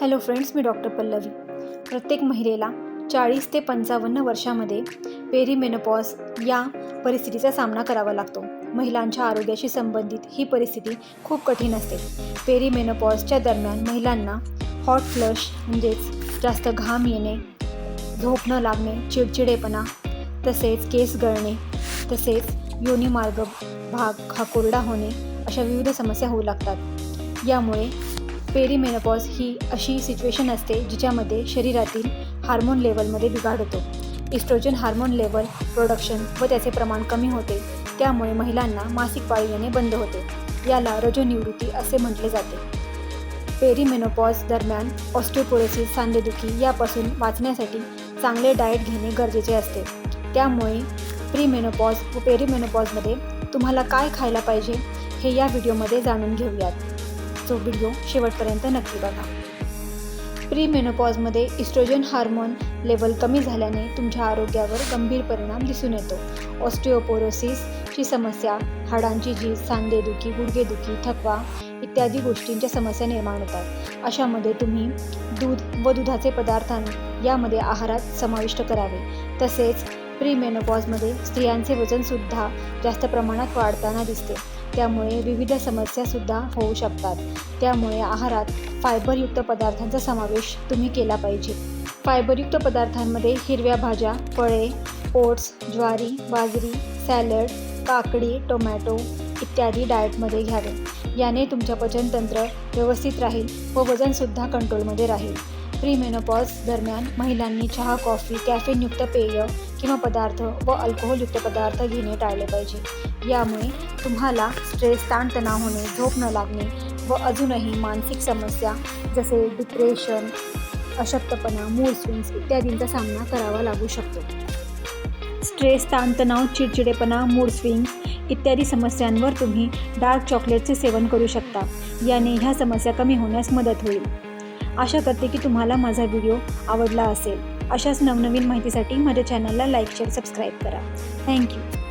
Hello friends मी doctor Pallavi. प्रत्येक महिलेला चाळीस ते पंचावन्न वर्षामध्ये पेरीमेनोपॉज या परिस्थितीचा सामना करावा लागतो. महिलांच्या आरोग्याशी संबंधित ही परिस्थिती खूप कठीण असते. पेरीमेनोपॉजच्या दरम्यान महिलांना हॉट फ्लश म्हणजेच जास्त घाम येणे झोप न लागणे चिडचिडेपणा तसेच केस गळणे तसेच योनीमार्ग भाग हा कोरडा होणे अशा विविध समस्या होऊ लागतात. यामुळे पेरीमेनोपॉज ही अशी सिच्युएशन असते जिच्यामध्ये शरीरातील हार्मोन लेवलमध्ये बिघाड होतो. इस्ट्रोजन हार्मोन लेवल प्रोडक्शन व त्याचे प्रमाण कमी होते. त्यामुळे महिलांना मासिक पाळी येणे बंद होते. याला रजोनिवृत्ती असे म्हटले जाते. पेरीमेनोपॉज दरम्यान ऑस्टिओपोरोसिस सांधेदुखी यापासून वाचण्यासाठी चांगले डाएट घेणे गरजेचे असते. त्यामुळे प्रीमेनोपॉज व पेरीमेनोपॉजमध्ये तुम्हाला काय खायला पाहिजे हे या व्हिडिओमध्ये जाणून घेऊयात. जो व्हिडिओ शेवटपर्यंत नक्की बघा. प्रीमेनोपॉजमध्ये इस्ट्रोजन हार्मोन लेवल कमी झाल्याने तुमच्या आरोग्यावर गंभीर परिणाम दिसून येतो. ऑस्टिओपोरोसिसची समस्या हाडांची झीज सांधेदुखी गुडघेदुखी थकवा इत्यादी गोष्टींच्या समस्या निर्माण होतात. अशामध्ये तुम्ही दूध व दुधाचे पदार्थ यामध्ये आहारात समाविष्ट करावे. तसेच प्रीमेनोपॉजमध्ये स्त्रियांचे वजनसुद्धा जास्त प्रमाणात वाढताना दिसते. त्यामुळे विविध समस्यासुद्धा होऊ शकतात. त्यामुळे आहारात फायबरयुक्त पदार्थांचा समावेश तुम्ही केला पाहिजे. फायबरयुक्त पदार्थांमध्ये हिरव्या भाज्या फळे ओट्स ज्वारी बाजरी सॅलड काकडी टोमॅटो इत्यादी डाएटमध्ये घ्यावे. याने तुमच्या पचनतंत्र व्यवस्थित राहील व वजनसुद्धा कंट्रोलमध्ये राहील. प्रीमेनोपॉज दरम्यान महिलांनी चहा कॉफी कॅफेनयुक्त पेय किंवा पदार्थ व अल्कोहोलयुक्त पदार्थ घेणे टाळले पाहिजे. यामुळे तुम्हाला स्ट्रेस ताणतणाव होणे झोप न लागणे व अजूनही मानसिक समस्या जसे डिप्रेशन अशक्तपणा मूड स्विंग्स इत्यादींचा सामना करावा लागू शकतो. स्ट्रेस ताणतणाव चिडचिडेपणा मूड स्विंग्स इत्यादी समस्यांवर तुम्ही डार्क चॉकलेटचे सेवन करू शकता. याने ह्या समस्या कमी होण्यास मदत होईल. आशा करते की तुम्हाला माझा व्हिडिओ आवडला असेल. अशाच नवनवीन माहितीसाठी माझ्या चॅनलला लाईक शेअर सबस्क्राईब करा. Thank you